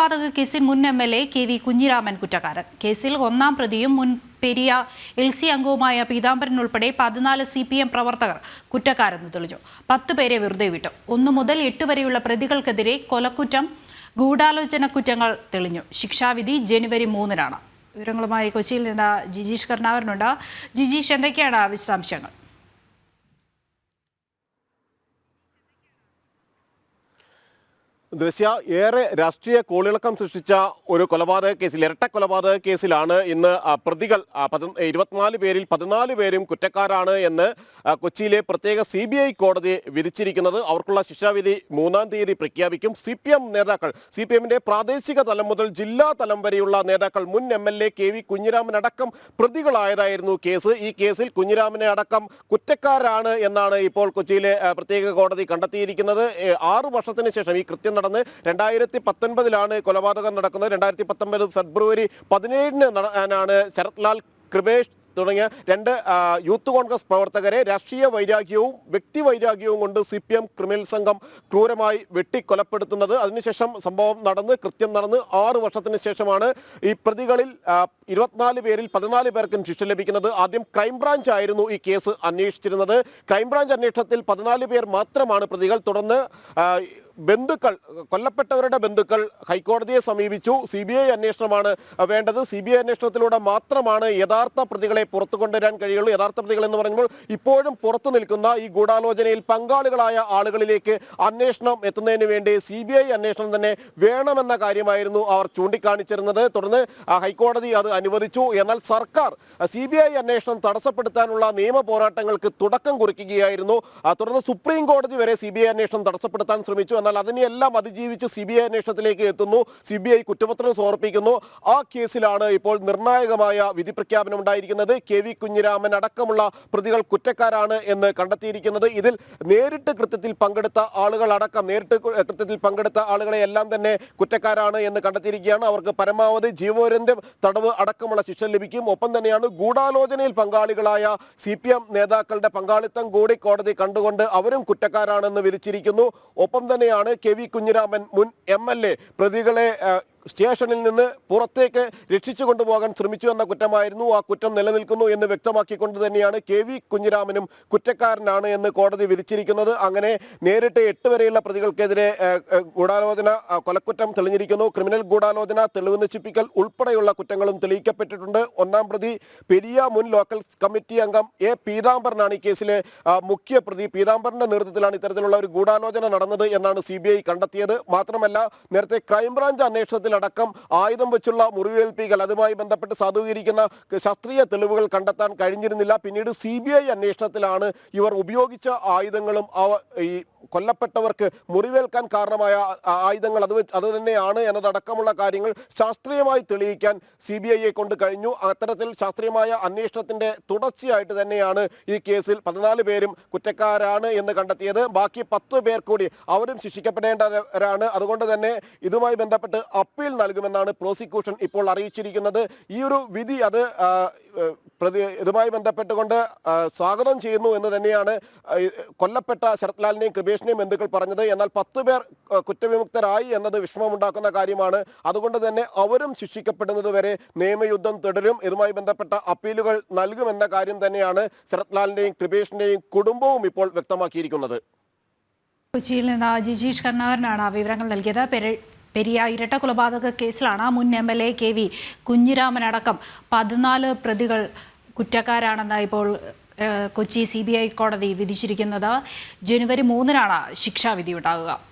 കൊലപാതക കേസിൽ മുൻ M L A K V Kunhiraman കുറ്റക്കാരൻ. കേസിൽ ഒന്നാം പ്രതിയും മുൻ പെരിയ എൽ സി അംഗവുമായ പീതാംബരൻ ഉൾപ്പെടെ പതിനാല് സി പി എം പ്രവർത്തകർ കുറ്റക്കാരെന്ന് തെളിഞ്ഞു. പത്ത് പേരെ വെറുതെ വിട്ടു. ഒന്നു മുതൽ എട്ട് വരെയുള്ള പ്രതികൾക്കെതിരെ കൊലക്കുറ്റം ഗൂഢാലോചന കുറ്റങ്ങൾ തെളിഞ്ഞു. ശിക്ഷാവിധി ജനുവരി മൂന്നിനാണ്. വിവരങ്ങളുമായി കൊച്ചിയിൽ നിന്ന് ജിജീഷ് കരുണാകരനുണ്ട്. ജിജീഷ് എന്തൊക്കെയാണ് വിശദാംശങ്ങൾ? ദൃശ്യ ഏറെ രാഷ്ട്രീയ കോളിളക്കം സൃഷ്ടിച്ച ഒരു കൊലപാതക കേസിൽ ഇരട്ട കൊലപാതക കേസിലാണ് ഇന്ന് പ്രതികൾ ഇരുപത്തിനാല് പേരിൽ പതിനാല് പേരും കുറ്റക്കാരാണ് എന്ന് കൊച്ചിയിലെ പ്രത്യേക സി ബി ഐ കോടതി വിധിച്ചിരിക്കുന്നത്. അവർക്കുള്ള ശിക്ഷാവിധി മൂന്നാം തീയതി പ്രഖ്യാപിക്കും. സി പി എം നേതാക്കൾ സി പി എമ്മിന്റെ പ്രാദേശിക തലം മുതൽ ജില്ലാ തലം വരെയുള്ള നേതാക്കൾ മുൻ M L A K V Kunhiraman അടക്കം പ്രതികളായതായിരുന്നു കേസ്. ഈ കേസിൽ കുഞ്ഞിരാമനെ അടക്കം കുറ്റക്കാരാണ് എന്നാണ് ഇപ്പോൾ കൊച്ചിയിലെ പ്രത്യേക കോടതി കണ്ടെത്തിയിരിക്കുന്നത്. ആറ് വർഷത്തിന് ശേഷം ഈ കൃത്യം നടന്ന് രണ്ടായിരത്തി പത്തൊൻപതിലാണ് കൊലപാതകം നടക്കുന്നത്. രണ്ടായിരത്തി പത്തൊൻപത് ഫെബ്രുവരി പതിനേഴിന് നട- ശരത് ലാൽ കൃപേഷ് തുടങ്ങിയ രണ്ട് യൂത്ത് കോൺഗ്രസ് പ്രവർത്തകരെ രാഷ്ട്രീയ വൈരാഗ്യവും വ്യക്തി വൈരാഗ്യവും കൊണ്ട് സി പി എം ക്രിമിനൽ സംഘം ക്രൂരമായി വെട്ടിക്കൊലപ്പെടുത്തുന്നത്. അതിനുശേഷം സംഭവം നടന്ന് കൃത്യം നടന്ന് ആറ് വർഷത്തിന് ശേഷമാണ് ഈ പ്രതികളിൽ ഇരുപത്തിനാല് പേരിൽ പതിനാല് പേർക്കും ശിക്ഷ ലഭിക്കുന്നത്. ആദ്യം ക്രൈംബ്രാഞ്ച് ആയിരുന്നു ഈ കേസ് അന്വേഷിച്ചിരുന്നത്. ക്രൈംബ്രാഞ്ച് അന്വേഷണത്തിൽ പതിനാല് പേർ മാത്രമാണ് പ്രതികൾ. തുടർന്ന് ബന്ധുക്കൾ കൊല്ലപ്പെട്ടവരുടെ ബന്ധുക്കൾ ഹൈക്കോടതിയെ സമീപിച്ചു. സി ബി ഐ അന്വേഷണമാണ് വേണ്ടത്. സി ബി ഐ അന്വേഷണത്തിലൂടെ മാത്രമാണ് യഥാർത്ഥ പ്രതികളെ പുറത്തു കൊണ്ടുവരാൻ കഴിയുള്ളൂ. യഥാർത്ഥ പ്രതികൾ എന്ന് പറയുമ്പോൾ ഇപ്പോഴും പുറത്തു നിൽക്കുന്ന ഈ ഗൂഢാലോചനയിൽ പങ്കാളികളായ ആളുകളിലേക്ക് അന്വേഷണം എത്തുന്നതിന് വേണ്ടി സി ബി ഐ അന്വേഷണം തന്നെ വേണമെന്ന കാര്യമായിരുന്നു അവർ ചൂണ്ടിക്കാണിച്ചിരുന്നത്. തുടർന്ന് ഹൈക്കോടതി അത് അനുവദിച്ചു. എന്നാൽ സർക്കാർ സി ബി ഐ അന്വേഷണം തടസ്സപ്പെടുത്താനുള്ള നിയമ പോരാട്ടങ്ങൾക്ക് തുടക്കം കുറിക്കുകയായിരുന്നു. തുടർന്ന് സുപ്രീം കോടതി വരെ സി ബി ഐ അന്വേഷണം തടസ്സപ്പെടുത്താൻ ശ്രമിച്ചു. എന്നാൽ അതിനെയെല്ലാം അതിജീവിച്ച് സി ബി ഐ അന്വേഷണത്തിലേക്ക് എത്തുന്നു. സി ബി ഐ കുറ്റപത്രം സമർപ്പിക്കുന്നു. ആ കേസിലാണ് ഇപ്പോൾ നിർണായകമായ വിധി പ്രഖ്യാപനം ഉണ്ടായിരിക്കുന്നത്. കെ വി കുഞ്ഞിരാമൻ അടക്കമുള്ള പ്രതികൾ കുറ്റക്കാരാണ് എന്ന് കണ്ടെത്തിയിരിക്കുന്നത്. ഇതിൽ നേരിട്ട് കൃത്യത്തിൽ പങ്കെടുത്ത ആളുകൾ അടക്കം നേരിട്ട് കൃത്യത്തിൽ പങ്കെടുത്ത ആളുകളെ എല്ലാം തന്നെ കുറ്റക്കാരാണ് എന്ന് കണ്ടെത്തിയിരിക്കുകയാണ്. അവർക്ക് പരമാവധി ജീവപര്യന്തം തടവ് അടക്കമുള്ള ശിക്ഷ ലഭിക്കും. ഒപ്പം തന്നെയാണ് ഗൂഢാലോചനയിൽ പങ്കാളികളായ സി പി എം നേതാക്കളുടെ പങ്കാളിത്തം കൂടി കോടതി കണ്ടുകൊണ്ട് അവരും കുറ്റക്കാരാണെന്ന് വിധിച്ചിരിക്കുന്നു. ഒപ്പം തന്നെയാണ് കെ വി കുഞ്ഞിരാമൻ മുൻ എം പ്രതികളെ സ്റ്റേഷനിൽ നിന്ന് പുറത്തേക്ക് രക്ഷിച്ചു കൊണ്ടുപോകാൻ ശ്രമിച്ചു എന്ന കുറ്റമായിരുന്നു. ആ കുറ്റം നിലനിൽക്കുന്നു എന്ന് വ്യക്തമാക്കിക്കൊണ്ട് തന്നെയാണ് കെ വി കുഞ്ഞിരാമനും കുറ്റക്കാരനാണ് എന്ന് കോടതി വിധിച്ചിരിക്കുന്നത്. അങ്ങനെ നേരിട്ട് എട്ട് വരെയുള്ള പ്രതികൾക്കെതിരെ ഗൂഢാലോചന കൊലക്കുറ്റം തെളിഞ്ഞിരിക്കുന്നു. ക്രിമിനൽ ഗൂഢാലോചന തെളിവ് നശിപ്പിക്കൽ ഉൾപ്പെടെയുള്ള കുറ്റങ്ങളും തെളിയിക്കപ്പെട്ടിട്ടുണ്ട്. ഒന്നാം പ്രതി പെരിയ മുൻ ലോക്കൽ കമ്മിറ്റി അംഗം എ പീതാംബരനാണ് ഈ കേസിലെ മുഖ്യ പ്രതി. പീതാംബരന്റെ നേതൃത്വത്തിലാണ് ഇത്തരത്തിലുള്ള ഒരു ഗൂഢാലോചന നടന്നത് എന്നാണ് സി കണ്ടെത്തിയത്. മാത്രമല്ല നേരത്തെ ക്രൈംബ്രാഞ്ച് അന്വേഷണത്തിലടക്കം ആയുധം വെച്ചുള്ള മുറിവേൽപ്പിക്കൽ അതുമായി ബന്ധപ്പെട്ട് സാധൂകരിക്കുന്ന ശാസ്ത്രീയ തെളിവുകൾ കണ്ടെത്താൻ കഴിഞ്ഞിരുന്നില്ല. പിന്നീട് സി അന്വേഷണത്തിലാണ് ഇവർ ഉപയോഗിച്ച ആയുധങ്ങളും ഈ കൊല്ലപ്പെട്ടവർക്ക് മുറിവേൽക്കാൻ കാരണമായ ആയുധങ്ങൾ അത് അത് തന്നെയാണ് എന്നതടക്കമുള്ള കാര്യങ്ങൾ ശാസ്ത്രീയമായി തെളിയിക്കാൻ സി ബി ഐയെ കൊണ്ട് കഴിഞ്ഞു. അത്തരത്തിൽ ശാസ്ത്രീയമായ അന്വേഷണത്തിന്റെ തുടർച്ചയായിട്ട് തന്നെയാണ് ഈ കേസിൽ പതിനാല് പേരും കുറ്റക്കാരാണ് എന്ന് കണ്ടെത്തിയത്. ബാക്കി പത്ത് പേർ കൂടി അവരും ശിക്ഷിക്കപ്പെടേണ്ടവരാണ്. അതുകൊണ്ട് തന്നെ ഇതുമായി ബന്ധപ്പെട്ട് അപ്പീൽ നൽകുമെന്നാണ് പ്രോസിക്യൂഷൻ ഇപ്പോൾ അറിയിച്ചിരിക്കുന്നത്. ഈ ഒരു വിധി അത് പ്രതി ഇതുമായി ബന്ധപ്പെട്ടുകൊണ്ട് സ്വാഗതം ചെയ്യുന്നു എന്ന് തന്നെയാണ് കൊല്ലപ്പെട്ട ശരത്ലാലിനെയും കൃപേഷിനെയും ബന്ധുക്കൾ പറഞ്ഞത്. എന്നാൽ പത്ത് പേർ കുറ്റവിമുക്തരായി എന്നത് വിഷമമുണ്ടാക്കുന്ന കാര്യമാണ്. അതുകൊണ്ട് തന്നെ അവരും ശിക്ഷിക്കപ്പെടുന്നത് വരെ നിയമയുദ്ധം തുടരും. ഇതുമായി ബന്ധപ്പെട്ട അപ്പീലുകൾ നൽകുമെന്ന കാര്യം തന്നെയാണ് ശരത്ലാലിന്റെയും കൃപേഷിന്റെയും കുടുംബവും ഇപ്പോൾ വ്യക്തമാക്കിയിരിക്കുന്നത്. കൊച്ചിയിൽ നിന്ന് ജിജീഷ് കർണാകരനാണ് ആ വിവരങ്ങൾ നൽകിയത്. പെര- പെരിയ ഇരട്ട കൊലപാതക കേസിലാണ് മുൻ M L A K V Kunhiraman അടക്കം പതിനാല് പ്രതികൾ കുറ്റക്കാരാണെന്ന് ഇപ്പോൾ കൊച്ചി സി കോടതി വിധിച്ചിരിക്കുന്നത് ജനുവരി മൂന്നിനാണ് ശിക്ഷാവിധി ഉണ്ടാകുക